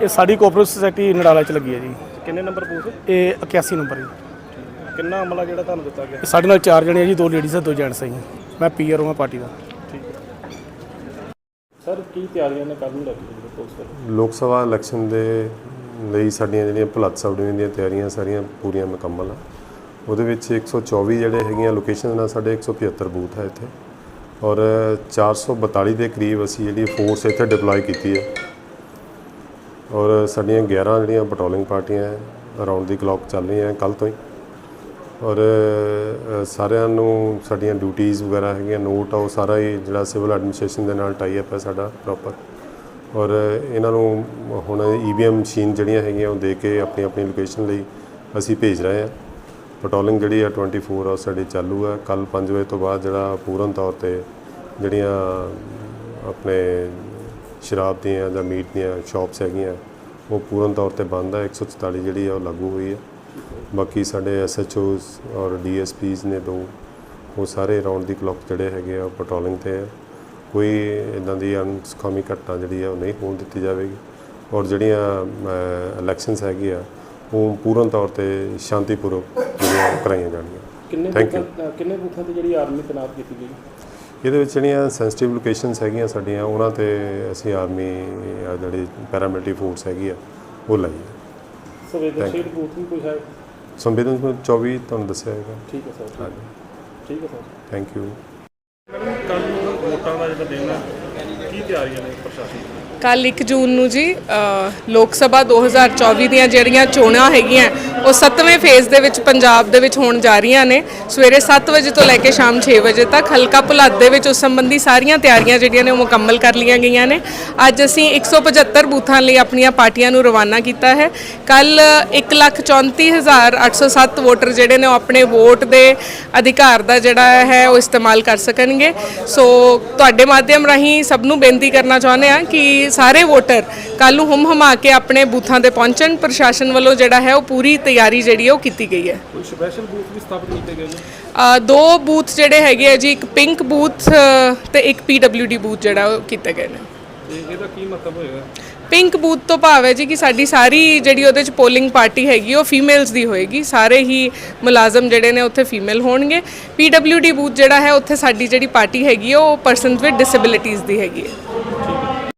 ਇਹ ਸਾਡੀ cooperative society Nadala ਚ ਲੱਗੀ ਹੈ ਜੀ। ਕਿੰਨੇ ਨੰਬਰ ਬੂਥ ਇਹ 81 ਨੰਬਰ ਜੀ। ਕਿੰਨਾ ਅਮਲਾ ਜਿਹੜਾ ਤੁਹਾਨੂੰ ਦਿੱਤਾ ਗਿਆ? ਸਾਡੇ ਨਾਲ ਚਾਰ ਜਣੇ ਆ ਜੀ ਦੋ ਲੇਡੀਜ਼ ਤੇ ਦੋ ਜੈਂਟਸ ਆ ਜੀ। ਮੈਂ ਪੀਆਰ ਹਾਂ ਪਾਰਟੀ ਦਾ। ਸਰ ਕੀ ਤਿਆਰੀਆਂ ਨੇ ਕੱਲ੍ਹ ਨੂੰ ਲੈ ਕੇ ਜਿਹੜੇ ਪੁਲਿਸ ਵੱਲੋਂ? ਲੋਕ ਸਭਾ ਇਲੈਕਸ਼ਨ ਦੇ ਲਈ ਸਾਡੀਆਂ ਜਿਹੜੀਆਂ ਭੁਲੱਥ ਸਬ ਡਿਵੀਜ਼ਨ ਦੀਆਂ ਤਿਆਰੀਆਂ ਸਾਰੀਆਂ ਪੂਰੀਆਂ ਮੁਕੰਮਲ ਆ। ਉਹਦੇ ਵਿੱਚ 124 ਜਿਹੜੇ ਹੈਗੀਆਂ ਲੋਕੇਸ਼ਨ ਨਾਲ ਸਾਡੇ 175 ਬੂਥ ਹੈ ਇੱਥੇ। ਔਰ 442 ਦੇ ਕਰੀਬ ਅਸੀਂ ਜਿਹੜੀ ਫੋਰਸ ਇੱਥੇ ਡਿਪਲੋਏ ਕੀਤੀ ਹੈ। ਔਰ ਸਾਡੀਆਂ 11 ਜਿਹੜੀਆਂ ਪੈਟਰੋਲਿੰਗ ਪਾਰਟੀਆਂ ਹੈ ਅਰਾਊਂਡ ਦੀ ਕਲੌਕ ਚੱਲ ਰਹੀਆਂ ਕੱਲ ਤੋਂ ਹੀ। ਔਰ ਸਾਰਿਆਂ ਨੂੰ ਸਾਡੀਆਂ ਡਿਊਟੀਆਂ ਵਗੈਰਾ ਹੈਗੀਆਂ ਨੋਟ ਆ, ਉਹ ਸਾਰਾ ਹੀ ਜਿਹੜਾ ਸਿਵਲ ਐਡਮਿਨਿਸਟ੍ਰੇਸ਼ਨ ਦੇ ਨਾਲ ਟਾਈ ਅਪ ਹੈ ਸਾਡਾ ਪ੍ਰੋਪਰ ਔਰ, ਇਹਨਾਂ ਨੂੰ ਹੁਣ ਈਵੀਐਮ ਮਸ਼ੀਨ ਜਿਹੜੀਆਂ ਹੈਗੀਆਂ, ਉਹ ਦੇ ਕੇ ਆਪਣੀ ਆਪਣੀ ਲੋਕੇਸ਼ਨ ਲਈ ਅਸੀਂ ਭੇਜ ਰਹੇ ਹਾਂ। ਪੈਟਰੋਲਿੰਗ ਜਿਹੜੀ ਆ 24 ਆਵਰ ਸਾਡੀ ਚਾਲੂ ਹੈ ਕੱਲ 5 ਵਜੇ ਤੋਂ ਬਾਅਦ ਜਿਹੜਾ ਪੂਰਨ ਤੌਰ ਤੇ ਜਿਹੜੀਆਂ ਆਪਣੇ ਸ਼ਰਾਬ ਦੀਆਂ ਜਾਂ ਮੀਟ ਦੀਆਂ ਸ਼ਾਪਸ ਹੈਗੀਆਂ, ਉਹ ਪੂਰਨ ਤੌਰ ਤੇ ਬੰਦ ਹੈ 144 ਜਿਹੜੀ ਆ, ਉਹ ਲਾਗੂ ਹੋਈ ਹੈ ਬਾਕੀ ਸਾਡੇ ਐਸਐਚਓਸ ਔਰ ਡੀਐਸਪੀਸ ਨੇ ਦੋ ਉਹ ਸਾਰੇ ਰਾਉਂਡ ਦੀ ਕਲੌਕ ਜਿਹੜੇ ਹੈਗੇ ਆ ਪੈਟਰੋਲਿੰਗ ਤੇ ਆ। ਕੋਈ ਇਦਾਂ ਦੀ ਅਨਸਕਾਮੀ ਘਟਨਾ ਜਿਹੜੀ ਆ ਉਹ ਨਹੀਂ ਹੋਣ ਦਿੱਤੀ ਜਾਵੇਗੀ। ਔਰ ਜਿਹੜੀਆਂ ਇਲੈਕਸ਼ਨਸ ਹੈਗੀ ਆ ਉਹ ਪੂਰਨ ਤੌਰ ਤੇ ਸ਼ਾਂਤੀਪੂਰਵਕ ਜਿਹੜੀਆਂ ਕਰਾਈਆਂ ਜਾਣਗੀਆਂ। ਕਿੰਨੇ. ਬੂਥਾਂ ਕਿੰਨੇ ਬੂਥਾਂ ਤੇ ਜਿਹੜੀ ਆਰਮੀ ਤੈਨਾਤ ਕੀਤੀ ਗਈ? ਇਹਦੇ ਵਿੱਚ ਜਿਹੜੀਆਂ ਸੈਂਸਿਟਿਵ ਲੋਕੇਸ਼ਨਸ ਹੈਗੀਆਂ ਸਾਡੀਆਂ ਉਹਨਾਂ ਤੇ ਅਸੀਂ ਆਰਮੀ ਜਿਹੜੀ ਪੈਰਾਮਿਲਟਰੀ ਫੋਰਸ ਹੈਗੀ ਆ ਉਹ ਲਾਈ ਹੈ ਸੰਵੇਦਨਸ਼ੀਲ ਬੂਥ ਵੀ ਕੋਈ ਹੈ ਸੰਵੇਦਨਸ਼ੀਲ 24 ਤੁਹਾਨੂੰ ਦੱਸਿਆ ਹੈਗਾ ਠੀਕ ਹੈ ਸਰ ਹਾਂਜੀ। ਠੀਕ ਹੈ ਸਰ। ਥੈਂਕ ਯੂ ਕੱਲ ਨੂੰ ਵੋਟਾਂ ਦਾ ਜਿਹੜਾ ਦਿਨ ਹੈ ਕੀ ਤਿਆਰੀਆਂ ਨੇ ਪ੍ਰਸ਼ਾਸਨ ਦੀਆਂ? ਕੱਲ 1 ਜੂਨ ਨੂੰ ਜੀ ਲੋਕ ਸਭਾ 2024 ਦੀਆਂ ਜਿਹੜੀਆਂ ਚੋਣਾਂ ਹੈਗੀਆਂ ਉਹ 7ਵੇਂ ਫੇਜ਼ ਦੇ ਵਿੱਚ ਪੰਜਾਬ ਦੇ ਵਿੱਚ ਹੋਣ ਜਾ ਰਹੀਆਂ ਨੇ। ਸਵੇਰੇ 7 ਵਜੇ ਤੋਂ ਲੈ ਕੇ ਸ਼ਾਮ 6 ਵਜੇ ਤੱਕ ਹਲਕਾ ਭੁਲੱਦ ਦੇ ਵਿੱਚ ਉਸ ਸੰਬੰਧੀ ਸਾਰੀਆਂ ਤਿਆਰੀਆਂ ਜਿਹੜੀਆਂ ਨੇ ਉਹ ਮੁਕੰਮਲ ਕਰ ਲਈਆਂ ਗਈਆਂ ਨੇ। ਅੱਜ ਅਸੀਂ 175 ਬੂਥਾਂ ਲਈ ਆਪਣੀਆਂ ਪਾਰਟੀਆਂ ਨੂੰ ਰਵਾਨਾ ਕੀਤਾ ਹੈ। ਕੱਲ 134807 ਵੋਟਰ ਜਿਹੜੇ ਨੇ ਉਹ ਆਪਣੇ ਵੋਟ ਦੇ ਅਧਿਕਾਰ ਦਾ ਜਿਹੜਾ ਹੈ ਉਹ ਇਸਤੇਮਾਲ ਕਰ ਸਕਣਗੇ। ਸੋ ਤੁਹਾਡੇ ਮਾਧਿਅਮ ਰਾਹੀਂ ਸਭ ਨੂੰ ਬੇਨਤੀ ਕਰਨਾ ਚਾਹੁੰਦੇ ਆ ਕਿ ਸਾਰੇ ਵੋਟਰ ਕੱਲ ਨੂੰ ਹਮ ਹਮਾ ਕੇ ਆਪਣੇ ਬੂਥਾਂ ਤੇ ਪਹੁੰਚਣ। ਪ੍ਰਸ਼ਾਸਨ ਵੱਲੋਂ ਜਿਹੜਾ ਹੈ ਉਹ ਪੂਰੀ ਤਿਆਰੀ ਜਿਹੜੀ ਹੈ ਉਹ ਕੀਤੀ ਗਈ ਹੈ। ਕੋਈ ਸਪੈਸ਼ਲ ਬੂਥ ਵੀ ਸਥਾਪਿਤ ਕੀਤੇ ਗਏ ਨੇ? ਅ, ਦੋ ਬੂਥ ਜਿਹੜੇ ਹੈਗੇ ਆ ਜੀ ਇੱਕ ਪਿੰਕ ਬੂਥ ਤੇ ਇੱਕ ਪੀਡਬਲਯੂਡੀ ਬੂਥ ਜਿਹੜਾ ਉਹ ਕੀਤੇ ਗਏ ਨੇ। ਇਹਦਾ ਕੀ ਮਤਲਬ ਹੋਏਗਾ? ਪਿੰਕ ਬੂਥ ਤੋਂ ਭਾਵ ਹੈ ਜੀ ਕਿ ਸਾਡੀ ਸਾਰੀ ਜਿਹੜੀ ਉਹਦੇ ਚ ਪੋਲਿੰਗ ਪਾਰਟੀ ਹੈਗੀ ਉਹ ਫੀਮੇਲਸ ਦੀ ਹੋਏਗੀ। ਸਾਰੇ ਹੀ ਮੁਲਾਜ਼ਮ ਜਿਹੜੇ ਨੇ ਉੱਥੇ ਫੀਮੇਲ ਹੋਣਗੇ। ਪੀਡਬਲਯੂਡੀ ਬੂਥ ਜਿਹੜਾ ਹੈ ਉੱਥੇ ਸਾਡੀ ਜਿਹੜੀ ਪਾਰਟੀ ਹੈਗੀ ਹੈ, ਉਹ ਪਰਸਨਸ ਵਿਦ ਡਿਸੇਬਿਲਿਟੀਜ਼ ਦੀ ਹੈਗੀ ਹੈ।